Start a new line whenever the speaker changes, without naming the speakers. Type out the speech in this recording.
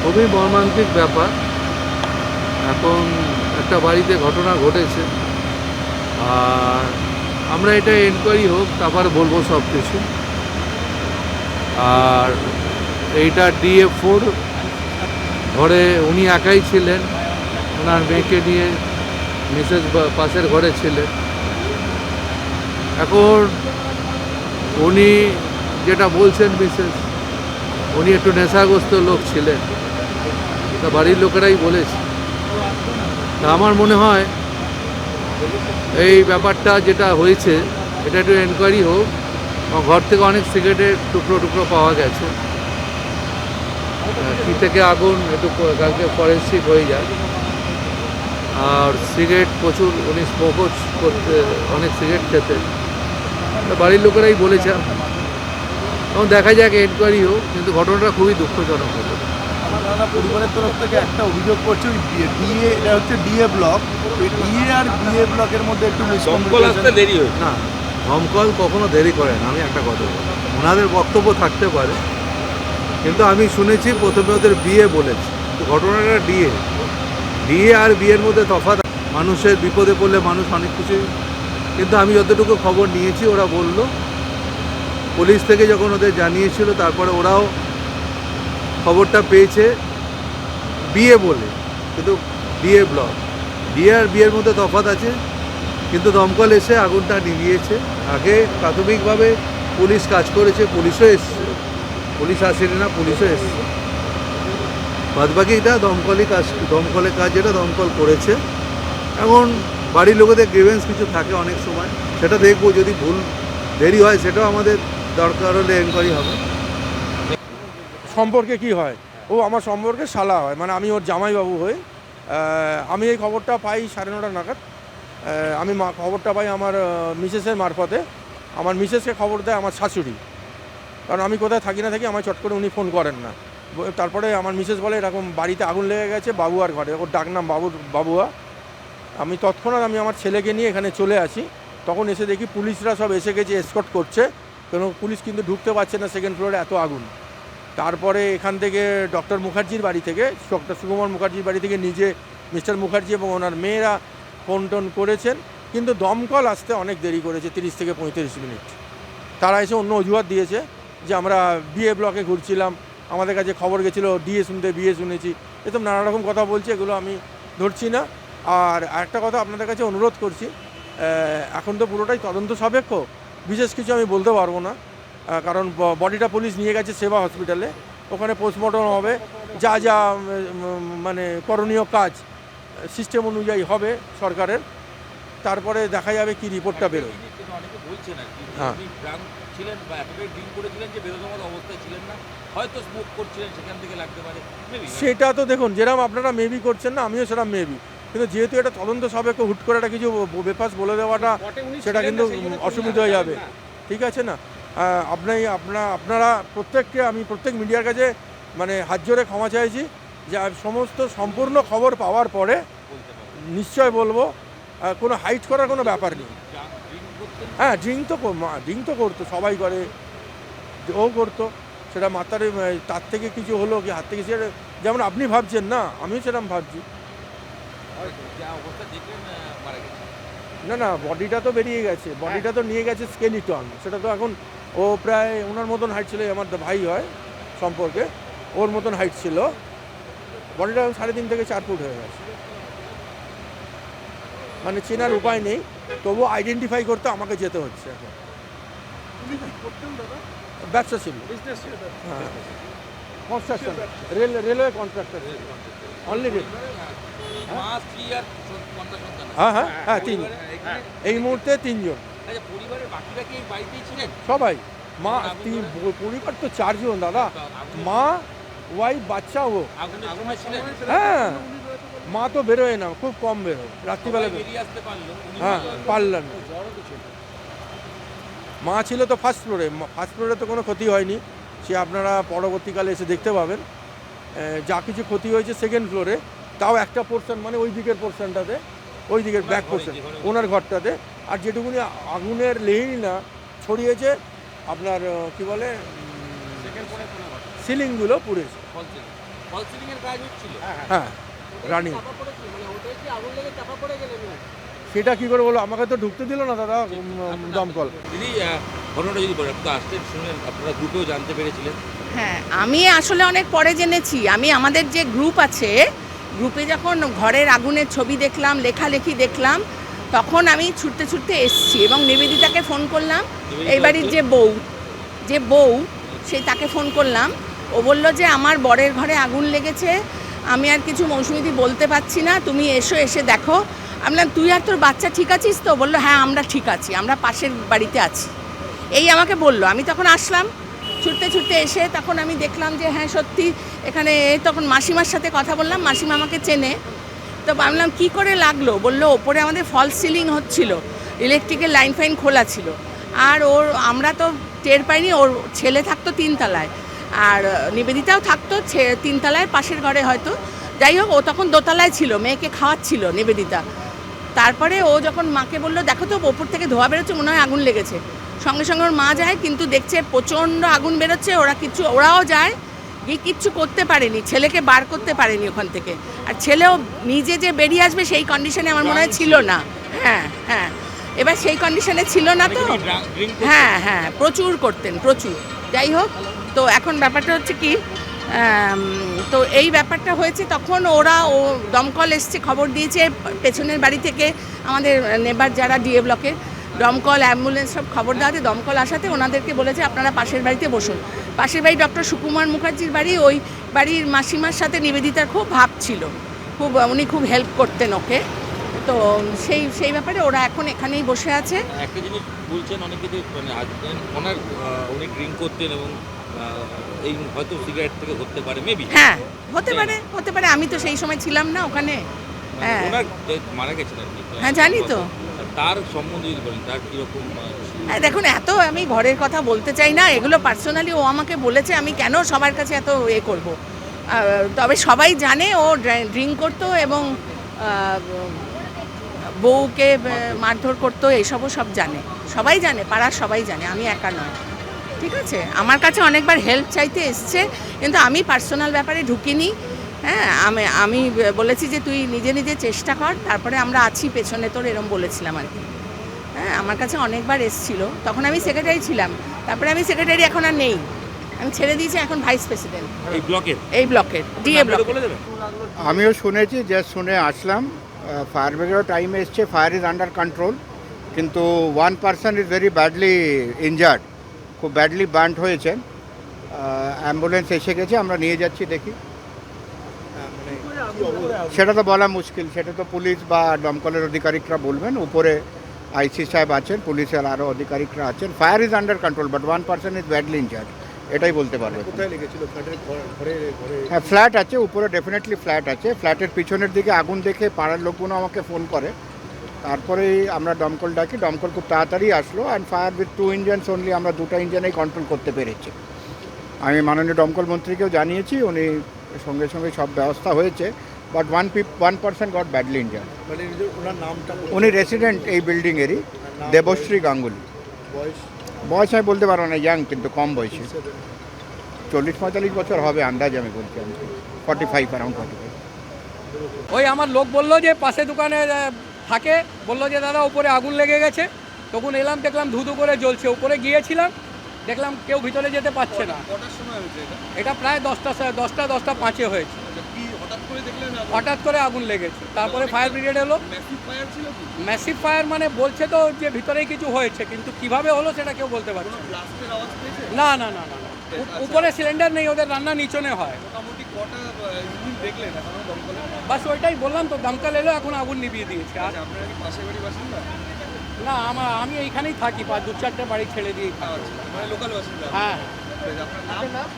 খুবই মর্মান্তিক ব্যাপার। এখন একটা বাড়িতে ঘটনা ঘটেছে। আর আমরা এটা এনকোয়ারি হোক, তারপর বলব সব কিছু আর এইটা ডিএ ফোর ঘরে উনি একাই ছিলেন। ওনার মেয়েকে নিয়ে মিসেস পাশের ঘরে ছিলেন। এখন উনি যেটা বলছেন মিসেস উনি একটু নেশাগ্রস্ত লোক ছিলেন। তা বাড়ির লোকেরাই বলেছে। তা আমার মনে হয় এই ব্যাপারটা যেটা হয়েছে, এটা একটু এনকোয়ারি হোক। ঘর থেকে অনেক সিগারেটের টুকরো টুকরো পাওয়া গেছে। কী থেকে আগুন একটু কালকে ফরেন্সিক হয়ে যায়। আর সিগারেট প্রচুর, উনি স্মোকও করতে, অনেক সিগারেট খেতেন। বাড়ির লোকেরাই বলেছে। এখন দেখা যাক এনকোয়ারি হোক কিন্তু ঘটনাটা খুবই দুঃখজনক হলো।
আমার দাদা পরিবারের তরফ থেকে একটা অভিযোগ করছে ওই ডিএ এটা হচ্ছে ডিএ ব্লক ওই ডিএ আর বিএ ব্লকের মধ্যে একটু
দমকল আসতে দেরি হয়েছে।
না দমকল কখনো দেরি করে না আমি একটা কথা বলি ওনাদের বক্তব্য থাকতে পারে কিন্তু আমি শুনেছি প্রথমে ওদের বিয়ে বলেছে। তো ঘটনাটা ডিএ ডিএ আর বিয়ের মধ্যে তফাৎ মানুষের বিপদে পড়লে মানুষ অনেক কিছুই কিন্তু আমি যতটুকু খবর নিয়েছি ওরা বলল পুলিশ থেকে যখন ওদের জানিয়েছিল, তারপরে ওরাও খবরটা পেয়েছে বিয়ে বলে, কিন্তু ডিএ ব্লক। ডিএ আর বিয়ের মধ্যে তফাৎ আছে, কিন্তু দমকল এসে আগুনটা নিভিয়েছে। আগে প্রাথমিকভাবে পুলিশ কাজ করেছে, পুলিশও এসছে। পুলিশ আসেনি না, পুলিশও এসছে। বাদবাকি এটা দমকলই কাজ, দমকলের কাজ এটা দমকল করেছে। এখন বাড়ির লোকেদের গ্রিভেন্স কিছু থাকে অনেক সময়, সেটা দেখব। যদি ভুল দেরি হয়, সেটাও আমাদের দরকার হলে এনকোয়ারি হবে।
সম্পর্কে কি হয়? ও আমার সম্পর্কে শালা হয়। মানে আমি ওর জামাইবাবু হই। আমি এই খবরটা পাই সাড়ে নটা নাগাদ। আমি খবরটা পাই আমার মিসেসের মারফতে। আমার মিসেসকে খবর দেয় আমার শাশুড়ি। কারণ আমি কোথায় থাকি না থাকি আমার চট করে উনি ফোন করেন না। তারপরে আমার মিসেস বলে, এরকম বাড়িতে আগুন লেগে গেছে বাবুয়ার ঘরে। ওর ডাকনাম বাবু, বাবুয়া। আমি তৎক্ষণাৎ আমি আমার ছেলেকে নিয়ে এখানে চলে আসি। তখন এসে দেখি পুলিশরা সব এসে গেছে এসকট করছে। কেন পুলিশ কিন্তু ঢুকতে পারছে না সেকেন্ড ফ্লোরে এত আগুন। তারপরে এখান থেকে ডক্টর মুখার্জির বাড়ি থেকে ডক্টর সুকুমার মুখার্জির বাড়ি থেকে নিজে মিস্টার মুখার্জি এবং ওনার মেয়েরা ফোন টোন করেছেন। কিন্তু দমকল আসতে অনেক দেরি করেছে, তিরিশ থেকে পঁয়ত্রিশ মিনিট। তারা এসে অন্য অজুহাত দিয়েছে যে আমরা বিএ ব্লকে ঘুরছিলাম, আমাদের কাছে খবর গেছিল ডিএ শুনতে বিএ শুনেছি। এসব নানা রকম কথা বলছে, এগুলো আমি ধরছি না। আর একটা কথা আপনাদের কাছে অনুরোধ করছি এখন তো পুরোটাই তদন্ত সাপেক্ষ। বিশেষ কিছু আমি বলতে পারব না কারণ বডিটা পুলিশ নিয়ে গেছে সেবা হসপিটালে ওখানে পোস্টমর্টম হবে যা যা মানে করণীয় কাজ সিস্টেম অনুযায়ী হবে সরকারের। তারপরে দেখা যাবে কি রিপোর্টটা বেরোয়। হ্যাঁ।
ছিলেন বা এতটাই ড্রিঙ্ক করেছিলেন যে বেরোনোর অবস্থায় ছিলেন না হয়তো স্মোক করছিলেন সেখান থেকে লাগতে পারে
সেটা তো দেখুন যেরকম আপনারা মেবি করছেন না আমিও সেরকম মেবি কিন্তু যেহেতু এটা তদন্ত সাপেক্ষ হুট করে একটা কিছু ব- বেফাস বলে দেওয়াটা সেটা কিন্তু অসুবিধা হয়ে যাবে। ঠিক আছে না? আপনি আপনার আপনারা প্রত্যেককে আমি প্রত্যেক মিডিয়ার কাছে মানে হাত জোরে ক্ষমা চাইছি যে সমস্ত সম্পূর্ণ খবর পাওয়ার পরে নিশ্চয় বলব কোনো হাইট করার কোনো ব্যাপার নেই। হ্যাঁ ড্রিঙ্ক তো ড্রিঙ্ক তো করতো সবাই করে। ও করতো সেটা মাতারে তার থেকে কিছু হলো কি হাত থেকে সেটা যেমন আপনি ভাবছেন না আমিও সেরকম ভাবছি
যা অবস্থা দেখলেন আহ, মারা গেছে
না না বডিটা তো বেরিয়ে গেছে। বডিটা তো নিয়ে গেছে স্কেলিটন সেটা তো এখন ও প্রায় ওনার মতন হাইট ছিল, আমার ভাই হয় সম্পর্কে, ওর মতন হাইট ছিল। বডিটা এখন সাড়ে তিন থেকে চার ফুট হয়ে গেছে। মানে চেনার উপায় নেই তবু আইডেন্টিফাই করতে আমাকে যেতে হচ্ছে এখন। ব্যবসা ছিল। হ্যাঁ। Construction rail railway contractor only rail
আছে।
হ্যাঁ হ্যাঁ হ্যাঁ তিন। এই মুহূর্তে তিনজন।
আচ্ছা
সবাই। মা তিন পরিবার তো চারজন দাদা। মা ওয়াইফ বাচ্চা ও। হ্যাঁ। মা তো বেরোয় না খুব কম বেরোয়। রাত্রিবেলা হ্যাঁ পারলেন না। মা ছিল তো ফার্স্ট ফ্লোরে ফার্স্ট ফ্লোরে তো কোনো ক্ষতি হয়নি। সে আপনারা পরবর্তীকালে এসে দেখতে পাবেন। যা কিছু ক্ষতি হয়েছে সেকেন্ড ফ্লোরে তাও একটা পোর্শন মানে ওই দিকের পোর্শনটাতে ওই দিকের ব্যাক পোর্শন ওনার ঘরটাতে। আর যেটুকুনি আগুনের লেহেনি না ছড়িয়েছে আপনার কি বলে সিলিংগুলো পুড়েছে।
ফল সিলিং ফল সিলিং এর কাজ হচ্ছিল।
হ্যাঁ রানিং
চাপা পড়েছিল মানে ওটাই কি আগুন লেগে চাপা পড়ে গেলেন
সেটা কি করে বলো? আমাকে তো ঢুকতে দিল না দাদা দমকল।
দিদি ঘটনাটা যদি বলেন আপনি তো শুনলেন আপনারা গ্রুপেও জানতে পেরেছিলেন।
হ্যাঁ আমি আসলে অনেক পরে জেনেছি। আমি আমাদের যে গ্রুপ আছে গ্রুপে যখন ঘরের আগুনের ছবি দেখলাম লেখালেখি দেখলাম তখন আমি ছুটতে ছুটতে এসছি এবং নিবেদিতাকে ফোন করলাম এই বাড়ির যে বউ যে বউ সেই তাকে ফোন করলাম। ও বলল যে আমার বরের ঘরে আগুন লেগেছে আমি আর কিছু মৌসুমিদি বলতে পারছি না তুমি এসো এসে দেখো। আমি বললাম তুই আর তোর বাচ্চা ঠিক আছিস তো? বলল হ্যাঁ আমরা ঠিক আছি আমরা পাশের বাড়িতে আছি। এই আমাকে বলল। আমি তখন আসলাম ছুটতে ছুটতে এসে তখন আমি দেখলাম যে হ্যাঁ সত্যি এখানে তখন মাসিমার সাথে কথা বললাম, মাসিমা আমাকে চেনে। তো ভাবলাম কী করে লাগল? বলল, ওপরে আমাদের ফল সিলিং হচ্ছিল ইলেকট্রিকের লাইন ফাইন খোলা ছিল। আর ওর, আমরা তো টের পাইনি, ওর ছেলে থাকতো তিনতলায় আর নিবেদিতাও থাকতো তিনতলায় পাশের ঘরে হয়তো। যাই হোক, ও তখন দোতলায় ছিল, মেয়েকে খাওয়াচ্ছিল নিবেদিতা। তারপরে ও যখন মাকে বলল, দেখো তো, ওপর থেকে ধোয়া বেরোচ্ছে, মনে হয় আগুন লেগেছে। সঙ্গে সঙ্গে ওর মা যায় কিন্তু দেখছে প্রচণ্ড আগুন বেরোচ্ছে ওরা কিছু ওরাও যায় গিয়ে কিচ্ছু করতে পারেনি ছেলেকে বার করতে পারেনি ওখান থেকে। আর ছেলেও নিজে যে বেরিয়ে আসবে সেই কন্ডিশনে আমার মনে হয় ছিল না। হ্যাঁ হ্যাঁ। এবার সেই কন্ডিশনে ছিল না তো। হ্যাঁ হ্যাঁ প্রচুর করতেন প্রচুর। যাই হোক তো এখন ব্যাপারটা হচ্ছে কি তো এই ব্যাপারটা হয়েছে তখন ওরা ও দমকল এসছে খবর দিয়েছে পেছনের বাড়ি থেকে আমাদের নেবার যারা ডিএ ব্লকের দমকল অ্যাম্বুলেন্স সব খবর দেওয়াতে দমকল আসাতে ওনাদেরকে বলেছে আপনারা পাশের বাড়িতে বসুন। পাশের বাড়ি ডক্টর সুকুমার মুখার্জির বাড়ি ওই বাড়ির মাসিমার সাথে নিবেদিতার খুব ভাব ছিল। খুব উনি খুব হেল্প করতেন ওকে। তো সেই সেই ব্যাপারে ওরা এখন এখানেই বসে আছে।
একটা জিনিস বলছেন অনেকে যে মানে ওনার উনি ড্রিঙ্ক করতেন এবং এই হয়তো সিগারেট থেকে হতে পারে মেবি
হ্যাঁ হতে পারে হতে পারে। আমি তো সেই সময় ছিলাম না ওখানে। হ্যাঁ।
মারা গেছেন
হ্যাঁ, জানি তো।
তার সম্বন্ধে যদি বলেন, তার
দেখুন, এত আমি ঘরের কথা বলতে চাই না। এগুলো পার্সোনালি ও আমাকে বলেছে, আমি কেন সবার কাছে এত এ করব? তবে সবাই জানে ও ড্রিঙ্ক করতো এবং বউকে মারধর করতো, এইসবও সব জানে। সবাই জানে, পাড়ার সবাই জানে, আমি একা নয়। ঠিক আছে? আমার কাছে অনেকবার হেল্প চাইতে এসছে, কিন্তু আমি পার্সোনাল ব্যাপারে ঢুকিনি। হ্যাঁ আমি আমি বলেছি যে তুই নিজে নিজে চেষ্টা কর তারপরে আমরা আছি পেছনে তোর এরম বলেছিলাম আর কি। হ্যাঁ আমার কাছে অনেকবার এসছিল তখন আমি সেক্রেটারি ছিলাম তারপরে আমি সেক্রেটারি এখন আর নেই। আমি ছেড়ে দিয়েছি এখন ভাইস প্রেসিডেন্ট
এই ব্লকের
এই ব্লকের ডিএ ব্লক
বলে
আমিও শুনেছি যে শুনে আসলাম ফায়ার ব্রিগেডও টাইমে এসছে ফায়ার ইজ আন্ডার কন্ট্রোল কিন্তু one person is very badly injured খুব ব্যাডলি বার্ন্ট হয়েছে। অ্যাম্বুলেন্স এসে গেছে আমরা নিয়ে যাচ্ছি দেখি। সেটা তো বলা মুশকিল। সেটা তো পুলিশ বা দমকলের আধিকারিকরা বলবেন। উপরে আইসি সাহেব আছেন পুলিশের আরও আধিকারিকরা আছেন। Fire is under control but one person is badly injured এটাই বলতে পারবে। হ্যাঁ ফ্ল্যাট আছে উপরে ডেফিনেটলি ফ্ল্যাট আছে। ফ্ল্যাটের পিছনের দিকে আগুন দেখে পাড়ার লোকগুলো আমাকে ফোন করে। তারপরেই আমরা দমকল ডাকি। দমকল খুব তাড়াতাড়ি আসলো and fire with two engines only আমরা দুটো ইঞ্জিনেই কন্ট্রোল করতে পেরেছি। আমি মাননীয় দমকল মন্ত্রীকেও জানিয়েছি উনি সঙ্গে সঙ্গে সব ব্যবস্থা হয়েছে but one pip one percent got badly injured
ওনার নামটা
উনি রেসিডেন্ট এই বিল্ডিংয়েরই দেবশ্রী গাঙ্গুলি।
বয়স?
বয়স আমি বলতে পারব না ইয়াং কিন্তু কম বয়সী। চল্লিশ পঁয়তাল্লিশ বছর হবে আন্দাজ আমি বলছি আমি। Forty five around forty five
ওই আমার লোক বলল যে পাশে দোকানে থাকে। বলল যে দাদা উপরে আগুন লেগে গেছে। তখন এলাম দেখলাম ধুধু করে জ্বলছে। উপরে গিয়েছিলাম দেখলাম কেউ ভিতরে যেতে পারছে না।
কটার সময় হয়েছে এটা?
প্রায় দশটা দশটা দশটা পাঁচে হয়েছে।
আচ্ছা, হঠাৎ করে আগুন?
লেগেছে। তারপরে ফায়ার ব্রিগেড এলো? ম্যাসিভ ফায়ার মানে বলছে তো যে ভিতরেই কিছু হয়েছে কিন্তু কীভাবে হলো সেটা কেউ বলতে পারছে না। না না না না। উপরে সিলিন্ডার নেই ওদের রান্না নিচনে হয়। বাস ওইটাই বললাম তো দমকল এলো এখন আগুন নিভিয়ে দিয়েছে। আর না আমার আমি এইখানেই থাকি পাঁচ দু চারটে বাড়ি ছেড়ে দিয়ে
আচ্ছা মানে লোকাল বাসিন্দা।
হ্যাঁ।
আপনার নাম?